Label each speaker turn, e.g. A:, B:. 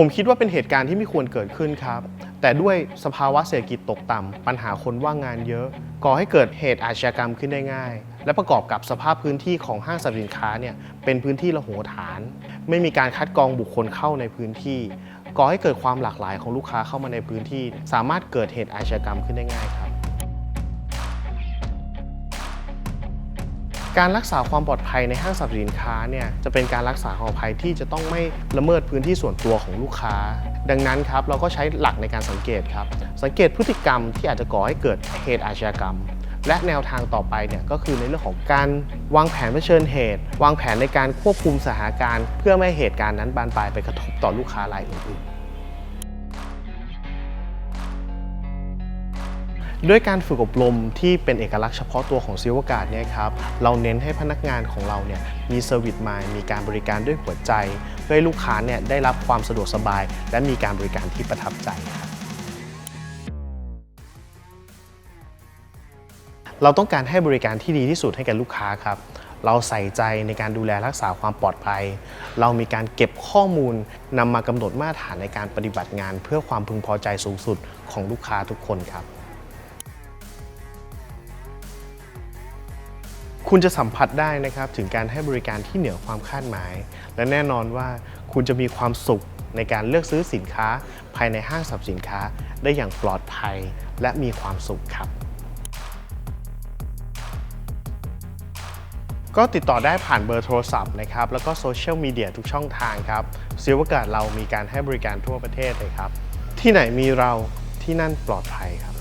A: ผมคิดว่าเป็นเหตุการณ์ที่ไม่ควรเกิดขึ้นครับ แต่ด้วยสภาวะเศรษฐกิจตกต่ำ ปัญหาคนว่างงานเยอะ ก่อให้เกิดเหตุอาชญากรรมขึ้นได้ง่าย และประกอบกับสภาพพื้นที่ของห้างสรรพสินค้าเนี่ยเป็นพื้นที่ระโหฐาน ไม่มีการคัดกรองบุคคลเข้าในพื้นที่ ก่อให้เกิดความหลากหลายของลูกค้าเข้ามาในพื้นที่ สามารถเกิดเหตุอาชญากรรมขึ้นได้ง่ายครับ การรักษาความปลอดภัยในห้างสรรพสินค้าเนี่ยจะเป็นการรักษาความปลอดภัยที่จะต้องไม่ละเมิดพื้นที่ส่วนตัวของลูกค้า ดังนั้นครับเราก็ใช้หลักในการสังเกตครับ สังเกตพฤติกรรมที่อาจจะก่อให้เกิดเหตุอาชญากรรม และแนวทางต่อไปเนี่ยก็คือในเรื่องของการวางแผนเผชิญเหตุ วางแผนในการควบคุมสถานการณ์ เพื่อไม่ให้เหตุการณ์นั้นบานปลายไปกระทบต่อลูกค้ารายอื่นๆ ด้วยการฝึกอบรมที่เป็นเอกลักษณ์เฉพาะตัวของซิลวการ์ดเนี่ยครับเราเน้นให้พนักงานของเราเนี่ยมีเซอร์วิสมามีการบริการด้วยหัวใจ เพื่อให้ลูกค้าเนี่ยได้รับความสะดวกสบาย และมีการบริการที่ประทับใจครับเราต้องการให้บริการที่ดีที่สุดให้แก่ลูกค้าครับ เราใส่ใจในการดูแลรักษาความปลอดภัย เรามีการเก็บข้อมูลนำมากำหนดมาตรฐานในการปฏิบัติงาน เพื่อความพึงพอใจสูงสุดของลูกค้าทุกคนครับ คุณจะสัมผัสได้นะครับถึงการให้บริการที่เหนือความคาดหมาย และแน่นอนว่าคุณจะมีความสุขในการเลือกซื้อสินค้าภายในห้างสรรพสินค้า ได้อย่างปลอดภัยและมีความสุขครับ ก็ติดต่อได้ผ่านเบอร์โทรศัพท์นะครับแล้วก็โซเชียลมีเดียทุกช่องทางครับซิลวการ์ดเรามีการให้บริการทั่วประเทศเลยครับ ที่ไหนมีเราที่นั่นปลอดภัยครับ